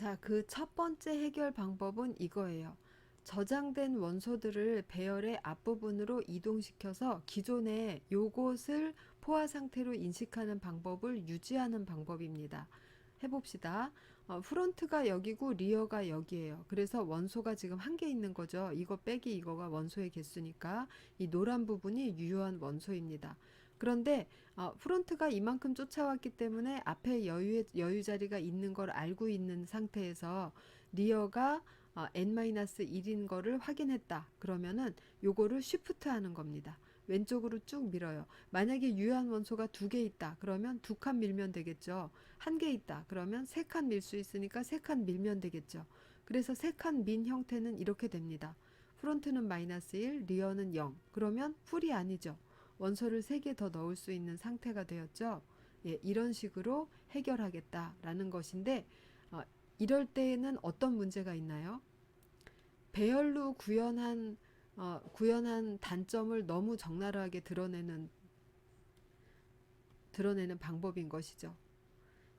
자, 그 첫 번째 해결 방법은 이거예요. 저장된 원소들을 배열의 앞부분으로 이동시켜서 기존의 요것을 포화 상태로 인식하는 방법을 유지하는 방법입니다. 해봅시다. 어, 프론트가 여기고 리어가 여기에요. 그래서 원소가 지금 한 개 있는 거죠. 이거 빼기 이거가 원소의 개수니까 이 노란 부분이 유효한 원소입니다. 그런데 어, 프론트가 이만큼 쫓아왔기 때문에 앞에 여유 여유 자리가 있는 걸 알고 있는 상태에서 리어가 어, n-1인 거를 확인했다. 그러면은 요거를 쉬프트 하는 겁니다. 왼쪽으로 쭉 밀어요. 만약에 유효한 원소가 두 개 있다. 그러면 두 칸 밀면 되겠죠. 한 개 있다. 그러면 세 칸 밀 수 있으니까 세 칸 밀면 되겠죠. 그래서 세 칸 민 형태는 이렇게 됩니다. 프론트는 마이너스 1, 리어는 0. 그러면 풀이 아니죠. 원소를 세개더 넣을 수 있는 상태가 되었죠. 예, 이런 식으로 해결하겠다라는 것인데 어, 이럴 때에는 어떤 문제가 있나요? 배열로 구현한 어, 구현한 단점을 너무 적나라하게 드러내는 드러내는 방법인 것이죠.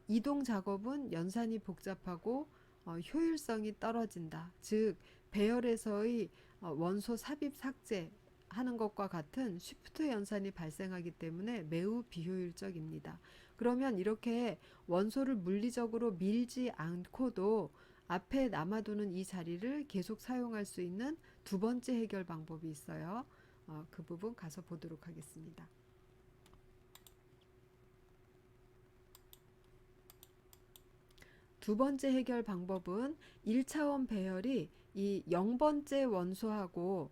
이동 작업은 연산이 복잡하고 어, 효율성이 떨어진다. 즉 배열에서의 어, 원소 삽입 삭제 하는 것과 같은 쉬프트 연산이 발생하기 때문에 매우 비효율적입니다. 그러면 이렇게 원소를 물리적으로 밀지 않고도 앞에 남아도는 이 자리를 계속 사용할 수 있는 두 번째 해결 방법이 있어요. 어, 그 부분 가서 보도록 하겠습니다. 두 번째 해결 방법은 1차원 배열이 이 0번째 원소하고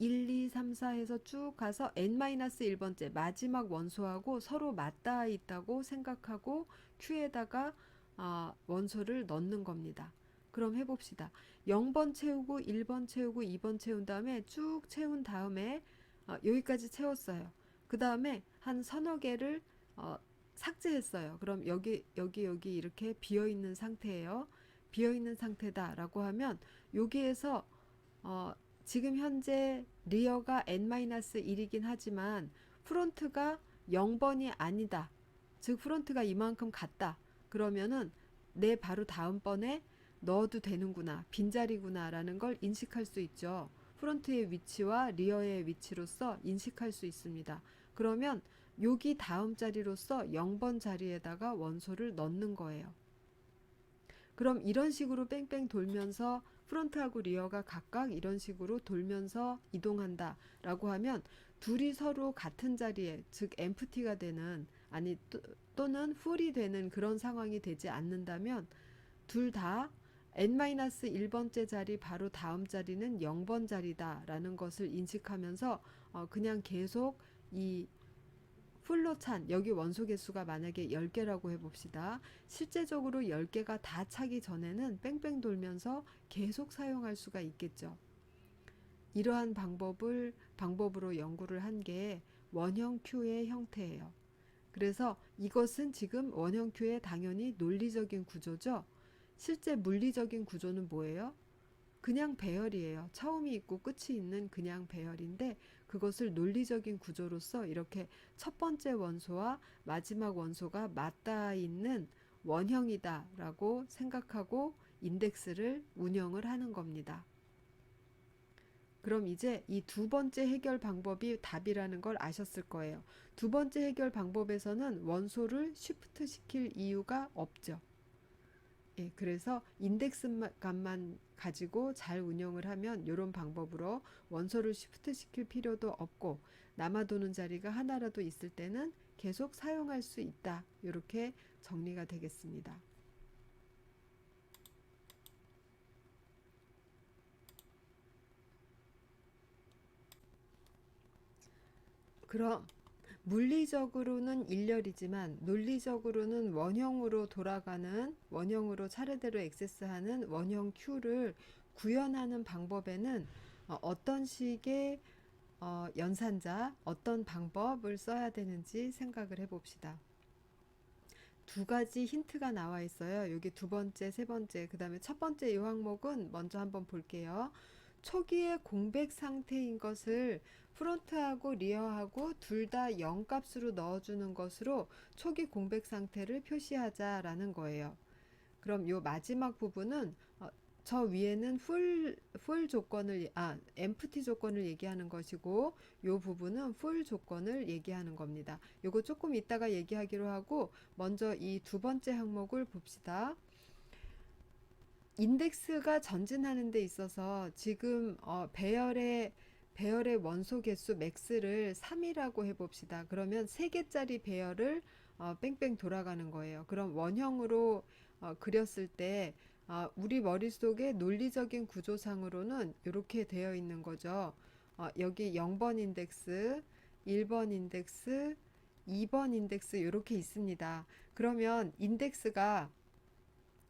1, 2, 3, 4해서 쭉 가서 n-1번째 마지막 원소하고 서로 맞닿아 있다고 생각하고 Q에다가 아, 원소를 넣는 겁니다. 그럼 해봅시다. 0번 채우고 1번 채우고 2번 채운 다음에 쭉 채운 다음에 어, 여기까지 채웠어요. 그 다음에 한 서너 개를 어, 삭제했어요. 그럼 여기 여기 여기 이렇게 비어 있는 상태예요. 비어 있는 상태다라고 하면 여기에서 어, 지금 현재 리어가 n-1이긴 하지만 프론트가 0번이 아니다. 즉 프론트가 이만큼 같다. 그러면은 내 바로 다음번에 넣어도 되는구나. 빈자리구나 라는 걸 인식할 수 있죠. 프론트의 위치와 리어의 위치로서 인식할 수 있습니다. 그러면 여기 다음 자리로서 0번 자리에다가 원소를 넣는 거예요. 그럼 이런 식으로 뺑뺑 돌면서 프론트하고 리어가 각각 이런 식으로 돌면서 이동한다 라고 하면 둘이 서로 같은 자리에 즉 엠프티가 되는 아니 또, 또는 풀이 되는 그런 상황이 되지 않는다면 둘다 n-1번째 자리 바로 다음 자리는 0번 자리다 라는 것을 인식하면서 어, 그냥 계속 이 풀로 찬 여기 원소 개수가 만약에 10개라고 해봅시다. 실제적으로 10개가 다 차기 전에는 뺑뺑 돌면서 계속 사용할 수가 있겠죠. 이러한 방법을 방법으로 연구를 한 게 원형 Q의 형태예요. 그래서 이것은 지금 원형 Q의 당연히 논리적인 구조죠. 실제 물리적인 구조는 뭐예요? 그냥 배열이에요. 처음이 있고 끝이 있는 그냥 배열인데 그것을 논리적인 구조로서 이렇게 첫 번째 원소와 마지막 원소가 맞닿아 있는 원형이다라고 생각하고 인덱스를 운영을 하는 겁니다. 그럼 이제 이 두 번째 해결 방법이 답이라는 걸 아셨을 거예요. 두 번째 해결 방법에서는 원소를 쉬프트 시킬 이유가 없죠. 예, 그래서 인덱스 값만 가지고 잘 운영을 하면 이런 방법으로 원소를 시프트 시킬 필요도 없고 남아 도는 자리가 하나라도 있을 때는 계속 사용할 수 있다. 이렇게 정리가 되겠습니다. 그럼 물리적으로는 일렬이지만 논리적으로는 원형으로 돌아가는 원형으로 차례대로 액세스하는 원형 Q를 구현하는 방법에는 어, 어떤 식의 어, 연산자, 어떤 방법을 써야 되는지 생각을 해봅시다. 두 가지 힌트가 나와 있어요. 여기 두 번째, 세 번째, 그 다음에 첫 번째 이 항목은 먼저 한번 볼게요. 초기의 공백 상태인 것을 프론트하고 리어하고 둘 다 0값으로 넣어주는 것으로 초기 공백 상태를 표시하자라는 거예요. 그럼 요 마지막 부분은 어, 저 위에는 풀, 풀 조건을, 아, empty 조건을 얘기하는 것이고, 요 부분은 full 조건을 얘기하는 겁니다. 요거 조금 이따가 얘기하기로 하고, 먼저 이 두 번째 항목을 봅시다. 인덱스가 전진하는 데 있어서 지금 어, 배열의 배열의 원소 개수 맥스를 3이라고 해봅시다. 그러면 3개짜리 배열을 어, 뺑뺑 돌아가는 거예요. 그럼 원형으로 어, 그렸을 때 어, 우리 머릿속에 논리적인 구조상으로는 이렇게 되어 있는 거죠. 어, 여기 0번 인덱스, 1번 인덱스, 2번 인덱스 이렇게 있습니다. 그러면 인덱스가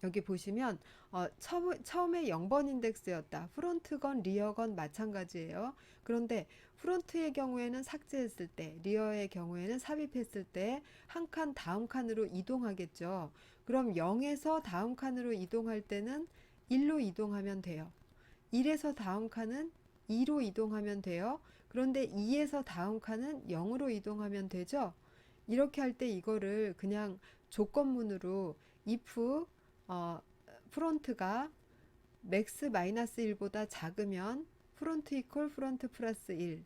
여기 보시면 어, 처음, 처음에 0번 인덱스였다. 프론트건 리어건 마찬가지예요. 그런데 프론트의 경우에는 삭제했을 때, 리어의 경우에는 삽입했을 때 한 칸 다음 칸으로 이동하겠죠. 그럼 0에서 다음 칸으로 이동할 때는 1로 이동하면 돼요. 1에서 다음 칸은 2로 이동하면 돼요. 그런데 2에서 다음 칸은 0으로 이동하면 되죠. 이렇게 할 때 이거를 그냥 조건문으로 if 어, 프론트가 맥스 마이너스 1보다 작으면 프론트 이퀄 프론트 플러스 1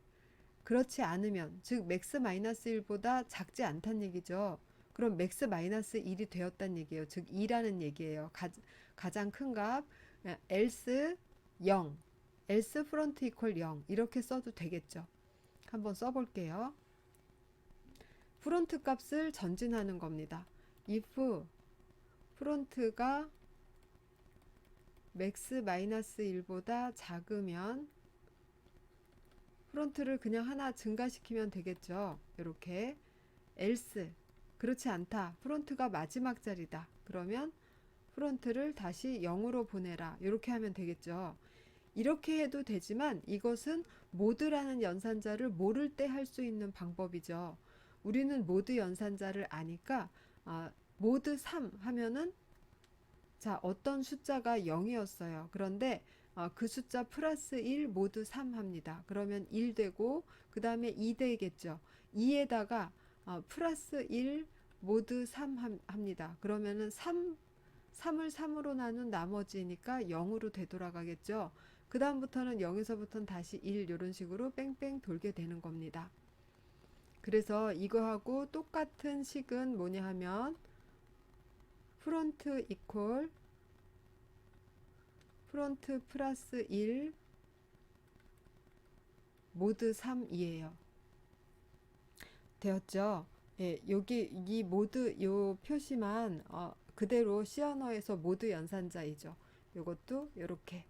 그렇지 않으면 즉 맥스 마이너스 1보다 작지 않다는 얘기죠. 그럼 맥스 마이너스 1이 되었다는 얘기예요. 즉 2라는 얘기예요. 가, 가장 큰 값 else 0 else 프론트 이퀄 0 이렇게 써도 되겠죠. 한번 써볼게요. 프론트 값을 전진하는 겁니다. if 프론트가 맥스 마이너스 1보다 작으면 프론트를 그냥 하나 증가시키면 되겠죠. 이렇게 else 그렇지 않다. 프론트가 마지막 자리다. 그러면 프론트를 다시 0으로 보내라. 이렇게 하면 되겠죠. 이렇게 해도 되지만 이것은 모드라는 연산자를 모를 때 할 수 있는 방법이죠. 우리는 모드 연산자를 아니까 아, 모드 3 하면은 자 어떤 숫자가 0이었어요. 그런데 어, 그 숫자 플러스 1 모두 3 합니다. 그러면 1 되고 그 다음에 2 되겠죠. 2에다가 어, 플러스 1 모두 3 함, 합니다. 그러면은 3 3을 3으로 나눈 나머지니까 0으로 되돌아가겠죠. 그 다음부터는 0에서부터는 다시 1 이런 식으로 뺑뺑 돌게 되는 겁니다. 그래서 이거하고 똑같은 식은 뭐냐 하면 프론트 이퀄 프론트 플러스 1 모드 3이에요. 되었죠? 예, 여기 이 모드 요 표시만 어, 그대로 언어에서 모드 연산자이죠. 요것도 요렇게.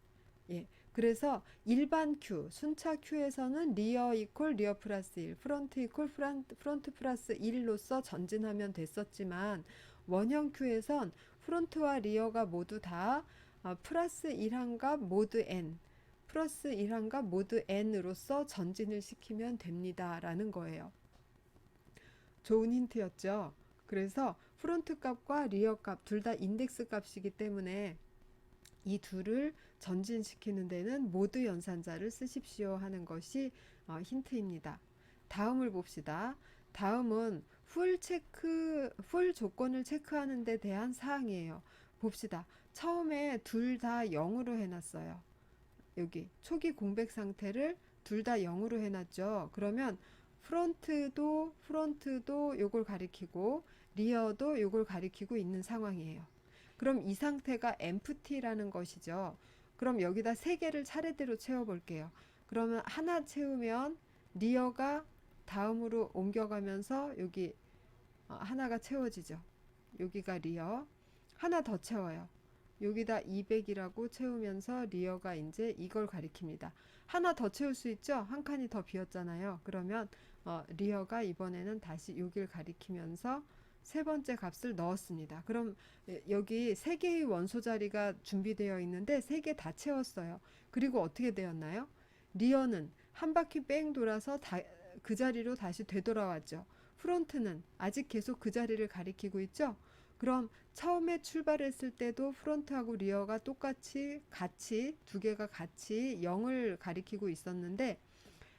예. 그래서 일반 큐, 순차 큐에서는 리어 이퀄 리어 플러스 1, 프론트 이퀄 프론트, 프론트 플러스 1로서 전진하면 됐었지만 원형 큐에선 프론트와 리어가 모두 다 어, 플러스 1항과 모드 n, 플러스 1항과 모드 n으로서 전진을 시키면 됩니다. 라는 거예요. 좋은 힌트였죠. 그래서 프론트 값과 리어 값 둘 다 인덱스 값이기 때문에 이 둘을 전진시키는 데는 모드 연산자를 쓰십시오 하는 것이 어, 힌트입니다. 다음을 봅시다. 다음은 풀 체크, 풀 조건을 체크하는 데 대한 사항이에요. 봅시다. 처음에 둘 다 0으로 해놨어요. 여기 초기 공백 상태를 둘 다 0으로 해놨죠. 그러면 프론트도 프론트도 요걸 가리키고 리어도 요걸 가리키고 있는 상황이에요. 그럼 이 상태가 empty라는 것이죠. 그럼 여기다 세 개를 차례대로 채워 볼게요. 그러면 하나 채우면 리어가 다음으로 옮겨가면서 여기 어, 하나가 채워지죠. 여기가 리어. 하나 더 채워요. 여기다 200이라고 채우면서 리어가 이제 이걸 가리킵니다. 하나 더 채울 수 있죠? 한 칸이 더 비었잖아요. 그러면 어, 리어가 이번에는 다시 여기를 가리키면서 세 번째 값을 넣었습니다. 그럼 여기 세 개의 원소 자리가 준비되어 있는데 세 개 다 채웠어요. 그리고 어떻게 되었나요? 리어는 한 바퀴 뺑 돌아서 다, 그 자리로 다시 되돌아왔죠. 프론트는 아직 계속 그 자리를 가리키고 있죠. 그럼 처음에 출발했을 때도 프론트하고 리어가 똑같이 같이 두 개가 같이 0을 가리키고 있었는데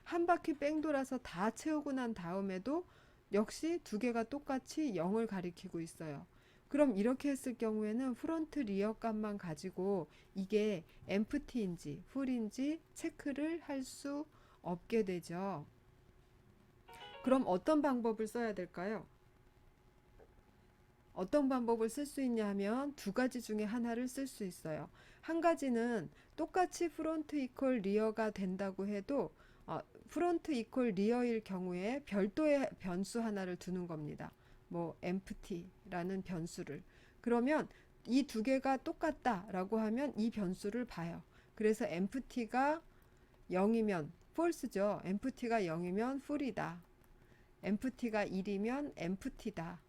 한 바퀴 뺑 돌아서 다 채우고 난 다음에도 역시 두 개가 똑같이 0을 가리키고 있어요. 그럼 이렇게 했을 경우에는 프론트 리어 값만 가지고 이게 empty인지 full인지 체크를 할 수 없게 되죠. 그럼 어떤 방법을 써야 될까요? 어떤 방법을 쓸 수 있냐 하면 두 가지 중에 하나를 쓸 수 있어요. 한 가지는 똑같이 프론트 이퀄 리어가 된다고 해도 어, 프론트 이퀄 리어일 경우에 별도의 변수 하나를 두는 겁니다. 뭐 empty라는 변수를. 그러면 이 두 개가 똑같다라고 하면 이 변수를 봐요. 그래서 empty가 0이면 false죠. empty가 0이면 full이다. Empty가 1이면 empty다.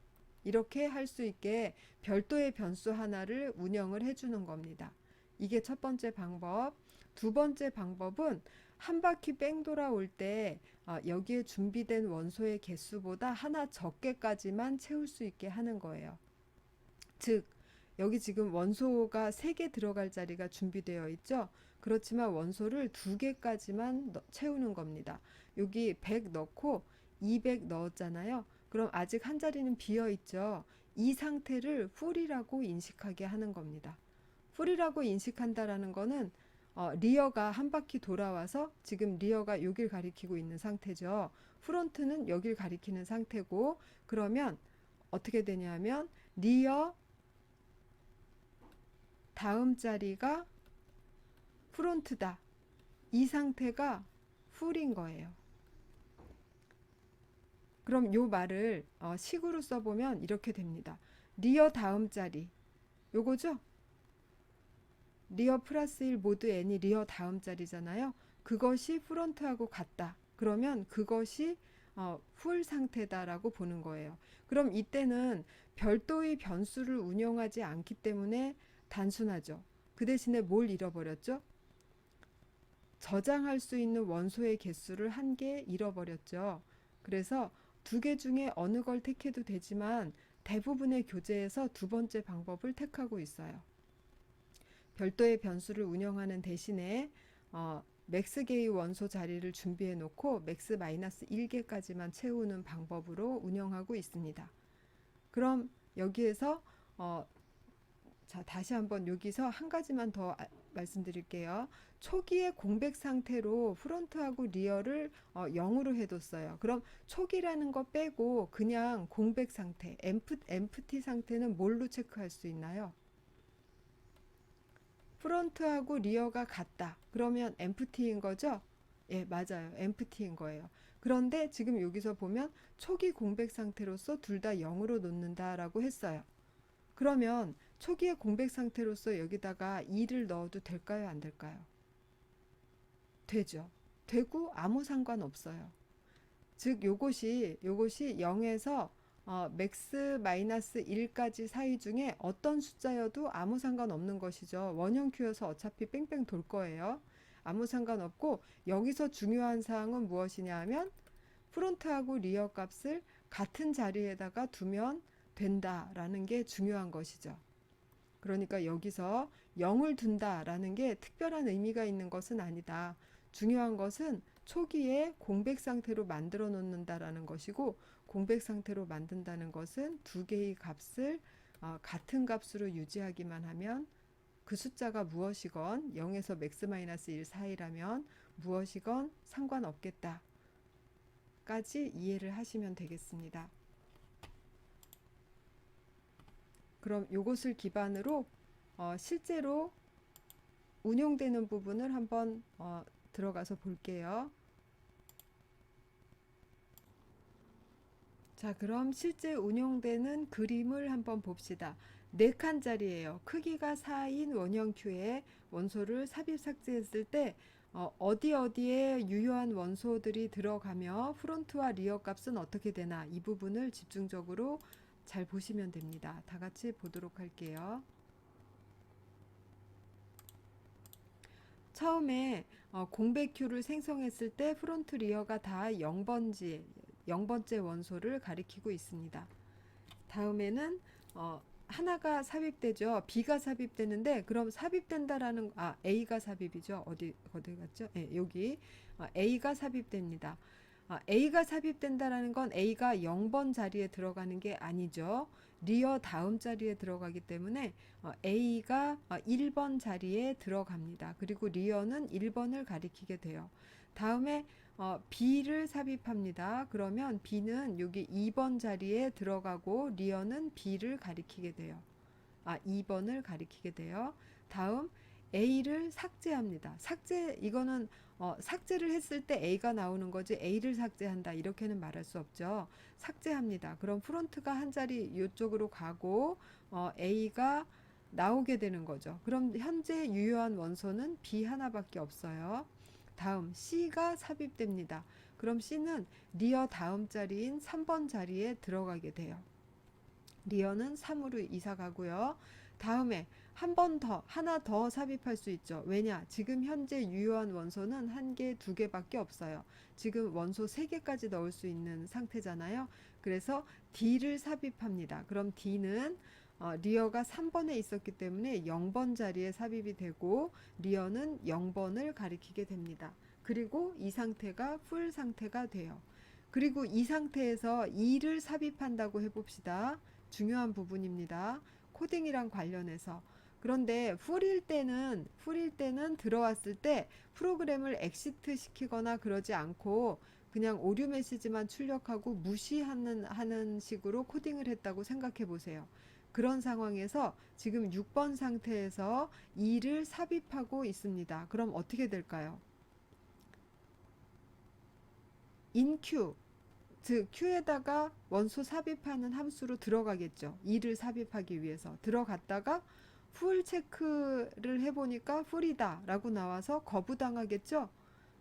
이렇게 할 수 있게 별도의 변수 하나를 운영을 해주는 겁니다. 이게 첫 번째 방법. 두 번째 방법은 한 바퀴 뺑 돌아올 때 어, 여기에 준비된 원소의 개수보다 하나 적게까지만 채울 수 있게 하는 거예요. 즉, 여기 지금 원소가 세개 들어갈 자리가 준비되어 있죠. 그렇지만 원소를 두 개까지만 넣- 채우는 겁니다. 여기 100 넣고 200 넣었잖아요. 그럼 아직 한 자리는 비어 있죠. 이 상태를 풀이라고 인식하게 하는 겁니다. 풀이라고 인식한다라는 거는 어, 리어가 한 바퀴 돌아와서 지금 리어가 여길 가리키고 있는 상태죠. 프론트는 여길 가리키는 상태고 그러면 어떻게 되냐면 리어 다음 자리가 프론트다. 이 상태가 풀인 거예요. 그럼 요 말을 어, 식으로 써보면 이렇게 됩니다. 리어 다음 자리 요거죠? 리어 플러스 1 모두 n이 리어 다음 자리잖아요. 그것이 프론트하고 같다. 그러면 그것이 어, 풀 상태다라고 보는 거예요. 그럼 이때는 별도의 변수를 운영하지 않기 때문에 단순하죠. 그 대신에 뭘 잃어버렸죠? 저장할 수 있는 원소의 개수를 한 개 잃어버렸죠. 그래서 두 개 중에 어느 걸 택해도 되지만 대부분의 교재에서 두 번째 방법을 택하고 있어요. 별도의 변수를 운영하는 대신에 어, 맥스 개의 원소 자리를 준비해 놓고 맥스 마이너스 1개까지만 채우는 방법으로 운영하고 있습니다. 그럼 여기에서 어, 자 다시 한번 여기서 한 가지만 더 아- 말씀드릴게요. 초기의 공백 상태로 프론트하고 리어를 어, 0으로 해뒀어요. 그럼 초기라는 거 빼고 그냥 공백 상태, 엠프, 엠프티 상태는 뭘로 체크할 수 있나요? 프론트하고 리어가 같다. 그러면 엠프티인 거죠? 예, 맞아요. 엠프티인 거예요. 그런데 지금 여기서 보면 초기 공백 상태로서 둘 다 0으로 놓는다라고 했어요. 그러면 초기의 공백 상태로서 여기다가 2를 넣어도 될까요? 안 될까요? 되죠. 되고 아무 상관 없어요. 즉 요것이 요것이 0에서 어, 맥스 마이너스 1까지 사이 중에 어떤 숫자여도 아무 상관 없는 것이죠. 원형 큐여서 어차피 뺑뺑 돌 거예요. 아무 상관 없고 여기서 중요한 사항은 무엇이냐 하면 프론트하고 리어 값을 같은 자리에다가 두면 된다라는 게 중요한 것이죠. 그러니까 여기서 0을 둔다라는 게 특별한 의미가 있는 것은 아니다. 중요한 것은 초기에 공백 상태로 만들어 놓는다라는 것이고 공백 상태로 만든다는 것은 두 개의 값을 어, 같은 값으로 유지하기만 하면 그 숫자가 무엇이건 0에서 맥스 마이너스 1 사이라면 무엇이건 상관없겠다. 까지 이해를 하시면 되겠습니다. 그럼 이것을 기반으로 어, 실제로 운용되는 부분을 한번 어, 들어가서 볼게요. 자, 그럼 실제 운용되는 그림을 한번 봅시다. 네 칸짜리예요. 크기가 4인 원형 큐에 원소를 삽입 삭제했을 때 어, 어디 어디에 유효한 원소들이 들어가며 프론트와 리어 값은 어떻게 되나 이 부분을 집중적으로 잘 보시면 됩니다. 다 같이 보도록 할게요. 처음에 어, 공백 큐를 생성했을 때 프론트 리어가 다 0번지 0번째 원소를 가리키고 있습니다. 다음에는 어, 하나가 삽입되죠. B가 삽입되는데 그럼 삽입된다라는 아 A가 삽입이죠. 어디 어디 갔죠? 예, 여기 아, A가 삽입됩니다. 아, A가 삽입된다라는 건 A가 0번 자리에 들어가는 게 아니죠. 리어 다음 자리에 들어가기 때문에 어, A가 어, 1번 자리에 들어갑니다. 그리고 리어는 1번을 가리키게 돼요. 다음에 어, B를 삽입합니다. 그러면 B는 여기 2번 자리에 들어가고 리어는 B를 가리키게 돼요. 아, 2번을 가리키게 돼요. 다음 A를 삭제합니다. 삭제 이거는 어, 삭제를 했을 때 A가 나오는 거지 A를 삭제한다 이렇게는 말할 수 없죠. 삭제합니다. 그럼 프론트가 한 자리 이쪽으로 가고 어, A가 나오게 되는 거죠. 그럼 현재 유효한 원소는 B 하나밖에 없어요. 다음 C가 삽입됩니다. 그럼 C는 리어 다음 자리인 3번 자리에 들어가게 돼요. 리어는 3으로 이사 가고요. 다음에 한 번 더, 하나 더 삽입할 수 있죠. 왜냐? 지금 현재 유효한 원소는 한 개, 두 개밖에 없어요. 지금 원소 세 개까지 넣을 수 있는 상태잖아요. 그래서 D를 삽입합니다. 그럼 D는 어, 리어가 3번에 있었기 때문에 0번 자리에 삽입이 되고 리어는 0번을 가리키게 됩니다. 그리고 이 상태가 풀 상태가 돼요. 그리고 이 상태에서 2를 삽입한다고 해봅시다. 중요한 부분입니다. 코딩이랑 관련해서. 그런데 풀일 때는 풀일 때는 들어왔을 때 프로그램을 엑시트 시키거나 그러지 않고 그냥 오류 메시지만 출력하고 무시하는 하는 식으로 코딩을 했다고 생각해 보세요. 그런 상황에서 지금 6번 상태에서 2를 삽입하고 있습니다. 그럼 어떻게 될까요? 인큐 즉 Q에다가 원소 삽입하는 함수로 들어가겠죠. 2를 삽입하기 위해서 들어갔다가 풀 체크를 해보니까 풀이다 라고 나와서 거부당하겠죠.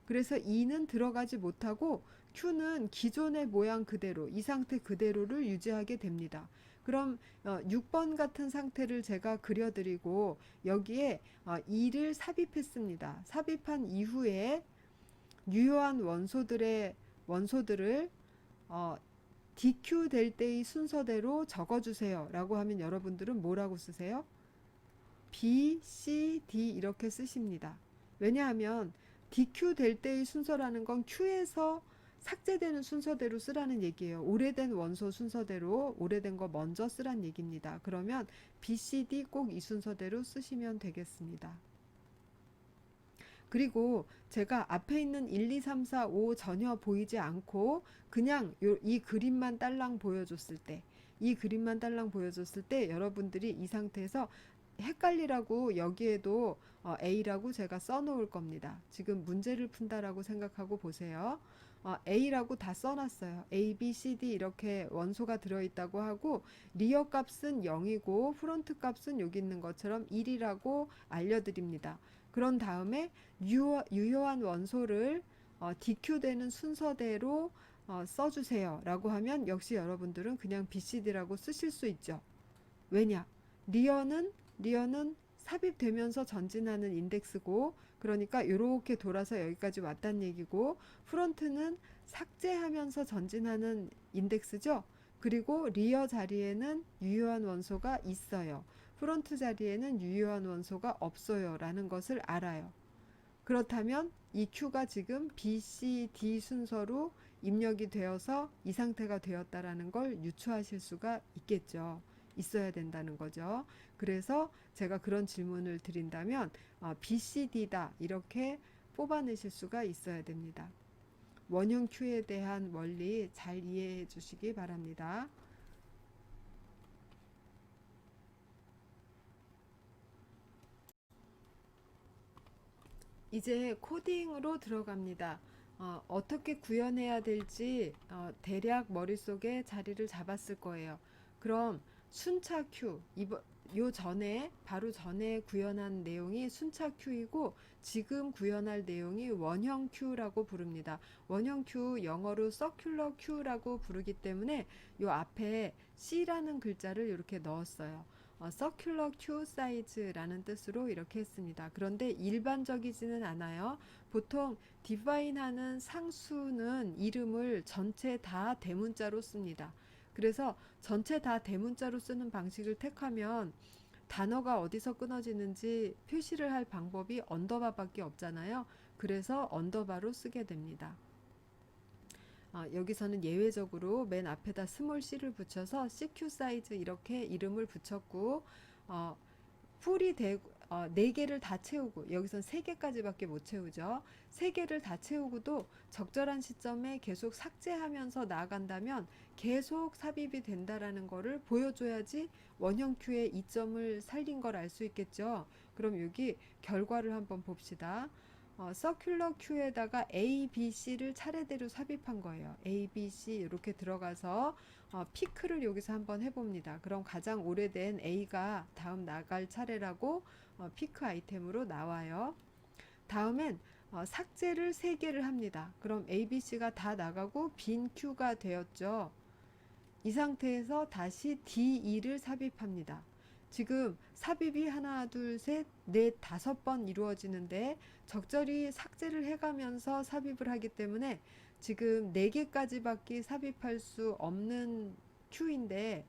그래서 2는 들어가지 못하고 Q는 기존의 모양 그대로 이 상태 그대로를 유지하게 됩니다. 그럼 어, 6번 같은 상태를 제가 그려드리고 여기에 어, 2를 삽입했습니다. 삽입한 이후에 유효한 원소들의 원소들을 어, DQ 될 때의 순서대로 적어주세요 라고 하면 여러분들은 뭐라고 쓰세요? B, C, D 이렇게 쓰십니다. 왜냐하면 DQ 될 때의 순서라는 건 Q에서 삭제되는 순서대로 쓰라는 얘기예요. 오래된 원소 순서대로 오래된 거 먼저 쓰란 얘기입니다. 그러면 B, C, D 꼭 이 순서대로 쓰시면 되겠습니다. 그리고 제가 앞에 있는 1, 2, 3, 4, 5 전혀 보이지 않고 그냥 요, 이 그림만 딸랑 보여줬을 때, 이 그림만 딸랑 보여줬을 때 여러분들이 이 상태에서 헷갈리라고 여기에도 어, A라고 제가 써놓을 겁니다. 지금 문제를 푼다라고 생각하고 보세요. 어, A라고 다 써놨어요. A, B, C, D 이렇게 원소가 들어있다고 하고 리어 값은 0이고 프론트 값은 여기 있는 것처럼 1이라고 알려드립니다. 그런 다음에 유효, 유효한 원소를 어, DQ되는 순서대로 어, 써주세요 라고 하면 역시 여러분들은 그냥 BCD라고 쓰실 수 있죠. 왜냐? 리어는 리어는 삽입되면서 전진하는 인덱스고 그러니까 이렇게 돌아서 여기까지 왔단 얘기고 프론트는 삭제하면서 전진하는 인덱스죠. 그리고 리어 자리에는 유효한 원소가 있어요. 프론트 자리에는 유효한 원소가 없어요. 라는 것을 알아요. 그렇다면 이 Q가 지금 B, C, D 순서로 입력이 되어서 이 상태가 되었다라는 걸 유추하실 수가 있겠죠. 있어야 된다는 거죠. 그래서 제가 그런 질문을 드린다면 어, B, C, D다 이렇게 뽑아내실 수가 있어야 됩니다. 원형 Q에 대한 원리 잘 이해해 주시기 바랍니다. 이제 코딩으로 들어갑니다. 어, 어떻게 구현해야 될지 어, 대략 머릿속에 자리를 잡았을 거예요. 그럼 순차 큐 이번 요 전에 바로 전에 구현한 내용이 순차 큐이고 지금 구현할 내용이 원형 큐라고 부릅니다. 원형 큐 영어로 서큘러 큐라고 부르기 때문에 요 앞에 C라는 글자를 이렇게 넣었어요. 어, circular q size라는 뜻으로 이렇게 했습니다. 그런데 일반적이지는 않아요. 보통 define하는 상수는 이름을 전체 다 대문자로 씁니다. 그래서 전체 다 대문자로 쓰는 방식을 택하면 단어가 어디서 끊어지는지 표시를 할 방법이 언더바밖에 없잖아요. 그래서 언더바로 쓰게 됩니다. 어, 여기서는 예외적으로 맨 앞에다 스몰 c를 붙여서 CQ 사이즈 이렇게 이름을 붙였고 어, 풀이 되고 어, 네 개를 다 채우고 여기선 세 개까지밖에 못 채우죠. 세 개를 다 채우고도 적절한 시점에 계속 삭제하면서 나아간다면 계속 삽입이 된다라는 거를 보여줘야지 원형 큐의 이점을 살린 걸 알 수 있겠죠. 그럼 여기 결과를 한번 봅시다. 어, 서큘러 큐에다가 A, B, C를 차례대로 삽입한 거예요. A, B, C 이렇게 들어가서 어, 피크를 여기서 한번 해봅니다. 그럼 가장 오래된 A가 다음 나갈 차례라고 어, 피크 아이템으로 나와요. 다음엔 어, 삭제를 3개를 합니다. 그럼 A, B, C가 다 나가고 빈 Q가 되었죠. 이 상태에서 다시 D, E를 삽입합니다. 지금 삽입이 하나, 둘, 셋, 넷, 다섯 번 이루어지는데 적절히 삭제를 해가면서 삽입을 하기 때문에 지금 네 개까지밖에 삽입할 수 없는 큐인데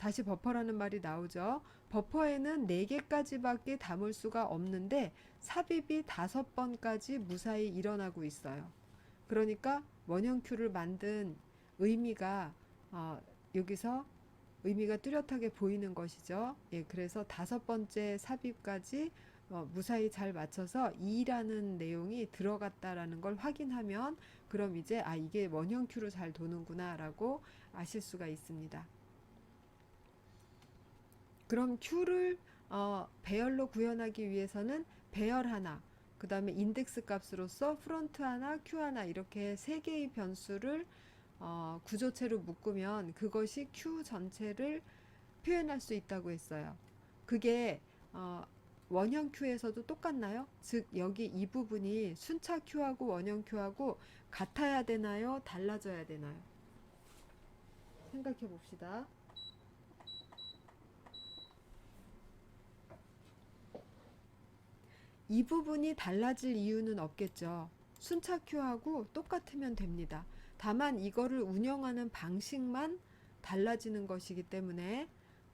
다시 버퍼라는 말이 나오죠. 버퍼에는 네 개까지밖에 담을 수가 없는데 삽입이 다섯 번까지 무사히 일어나고 있어요. 그러니까 원형 큐를 만든 의미가 어, 여기서 의미가 뚜렷하게 보이는 것이죠. 예, 그래서 다섯 번째 삽입까지 어, 무사히 잘 맞춰서 2라는 내용이 들어갔다라는 걸 확인하면 그럼 이제 아 이게 원형 큐로 잘 도는구나라고 아실 수가 있습니다. 그럼 큐를 어, 배열로 구현하기 위해서는 배열 하나, 그 다음에 인덱스 값으로서 프론트 하나, 큐 하나 이렇게 세 개의 변수를 어, 구조체로 묶으면 그것이 큐 전체를 표현할 수 있다고 했어요. 그게 어, 원형 큐에서도 똑같나요? 즉 여기 이 부분이 순차 큐하고 원형 큐하고 같아야 되나요? 달라져야 되나요? 생각해 봅시다. 이 부분이 달라질 이유는 없겠죠. 순차 큐하고 똑같으면 됩니다. 다만 이거를 운영하는 방식만 달라지는 것이기 때문에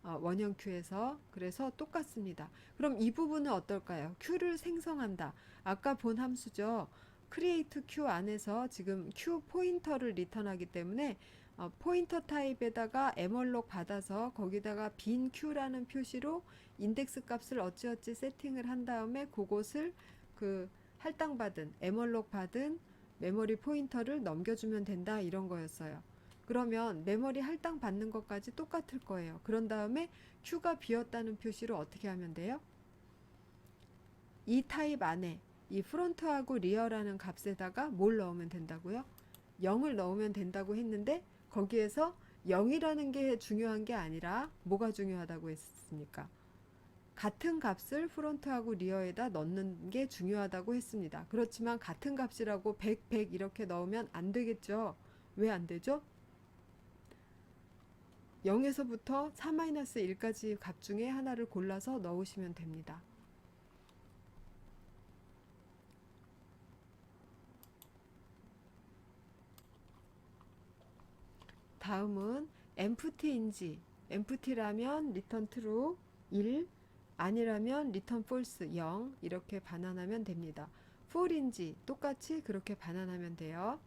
어, 원형 큐에서 그래서 똑같습니다. 그럼 이 부분은 어떨까요? 큐를 생성한다. 아까 본 함수죠. create q 안에서 지금 q 포인터를 리턴하기 때문에 어, 포인터 타입에다가 에멀록 받아서 거기다가 빈 q라는 표시로 인덱스 값을 어찌어찌 세팅을 한 다음에 그곳을 그 할당받은 에멀록 받은 메모리 포인터를 넘겨주면 된다 이런 거였어요. 그러면 메모리 할당 받는 것까지 똑같을 거예요. 그런 다음에 Q가 비었다는 표시로 어떻게 하면 돼요? 이 타입 안에 이 프론트하고 리어라는 값에다가 뭘 넣으면 된다고요? 0을 넣으면 된다고 했는데 거기에서 0이라는 게 중요한 게 아니라 뭐가 중요하다고 했습니까? 같은 값을 프론트하고 리어에다 넣는 게 중요하다고 했습니다. 그렇지만 같은 값이라고 100, 100 이렇게 넣으면 안 되겠죠. 왜 안 되죠? 0에서부터 4-1까지 값 중에 하나를 골라서 넣으시면 됩니다. 다음은 empty인지 empty라면 return true 1 아니라면 return false 0 이렇게 반환하면 됩니다. full인지 똑같이 그렇게 반환하면 돼요.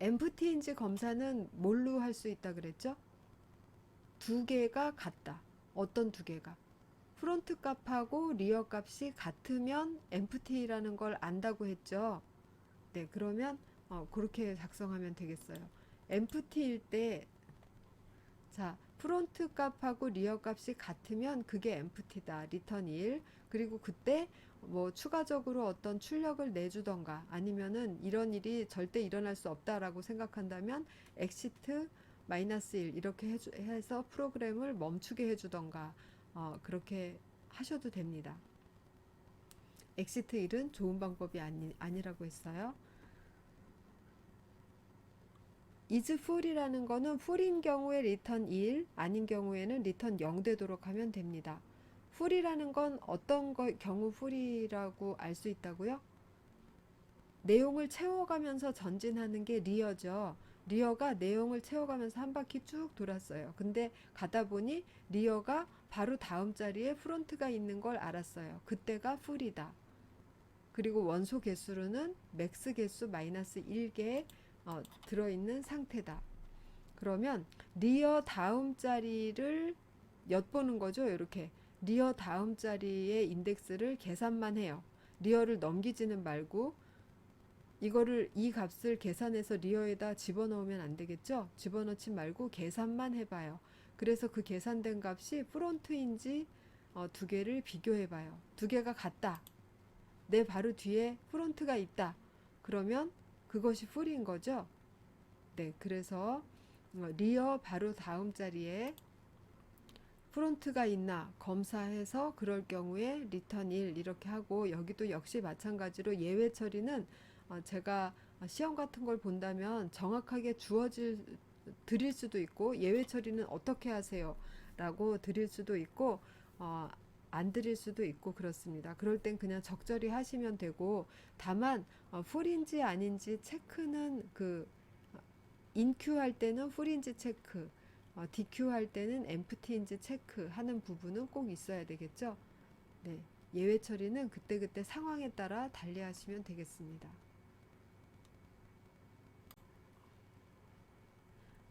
empty인지 검사는 뭘로 할 수 있다 그랬죠? 두 개가 같다. 어떤 두 개가? 프론트 값하고 리어 값이 같으면 empty라는 걸 안다고 했죠. 네, 그러면 어, 그렇게 작성하면 되겠어요. Empty일 때, 자, 프론트 값하고 리어 값이 같으면 그게 empty다. return 1. 그리고 그때 뭐 추가적으로 어떤 출력을 내주던가 아니면은 이런 일이 절대 일어날 수 없다라고 생각한다면 exit 마이너스 1 이렇게 해주, 해서 프로그램을 멈추게 해주던가 어, 그렇게 하셔도 됩니다. exit 1은 좋은 방법이 아니, 아니라고 했어요. Is full이라는 거는 full인 경우에 return 1, 아닌 경우에는 return 0 되도록 하면 됩니다. full이라는 건 어떤 거, 경우 full이라고 알 수 있다고요? 내용을 채워가면서 전진하는 게 리어죠. 리어가 내용을 채워가면서 한 바퀴 쭉 돌았어요. 근데 가다 보니 리어가 바로 다음 자리에 프론트가 있는 걸 알았어요. 그때가 full이다. 그리고 원소 개수로는 맥스 개수 마이너스 1개 어, 들어있는 상태다. 그러면 리어 다음 자리를 엿보는 거죠. 이렇게 리어 다음 자리의 인덱스를 계산만 해요. 리어를 넘기지는 말고 이거를 이 값을 계산해서 리어에다 집어넣으면 안 되겠죠? 집어넣지 말고 계산만 해봐요. 그래서 그 계산된 값이 프론트인지 어, 두 개를 비교해봐요. 두 개가 같다. 내 바로 뒤에 프론트가 있다. 그러면 그것이 풀인 거죠? 네, 그래서 어, 리어 바로 다음 자리에 프론트가 있나 검사해서 그럴 경우에 리턴 1 이렇게 하고 여기도 역시 마찬가지로 예외 처리는 어, 제가 시험 같은 걸 본다면 정확하게 주어질 드릴 수도 있고 예외 처리는 어떻게 하세요? 라고 드릴 수도 있고 어, 안 드릴 수도 있고 그렇습니다. 그럴 땐 그냥 적절히 하시면 되고 다만 어, 풀인지 아닌지 체크는 그 인큐 할 때는 풀인지 체크 어, DQ 할 때는 empty인지 체크하는 부분은 꼭 있어야 되겠죠. 네, 예외 처리는 그때그때 상황에 따라 달리 하시면 되겠습니다.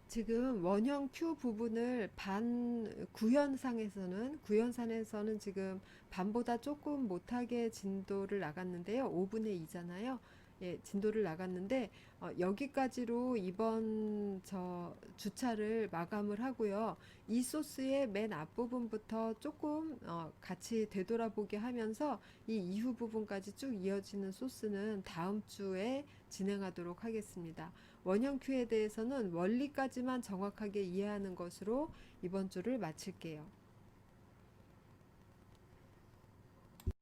지금 원형 Q 부분을 반 구현상에서는 구현산에서는 지금 반보다 조금 못하게 진도를 나갔는데요. 5분의 2잖아요. 예, 진도를 나갔는데 어, 여기까지로 이번 저 주차를 마감을 하고요. 이 소스의 맨 앞부분부터 조금 어, 같이 되돌아보게 하면서 이 이후 부분까지 쭉 이어지는 소스는 다음 주에 진행하도록 하겠습니다. 원형 큐에 대해서는 원리까지만 정확하게 이해하는 것으로 이번 주를 마칠게요.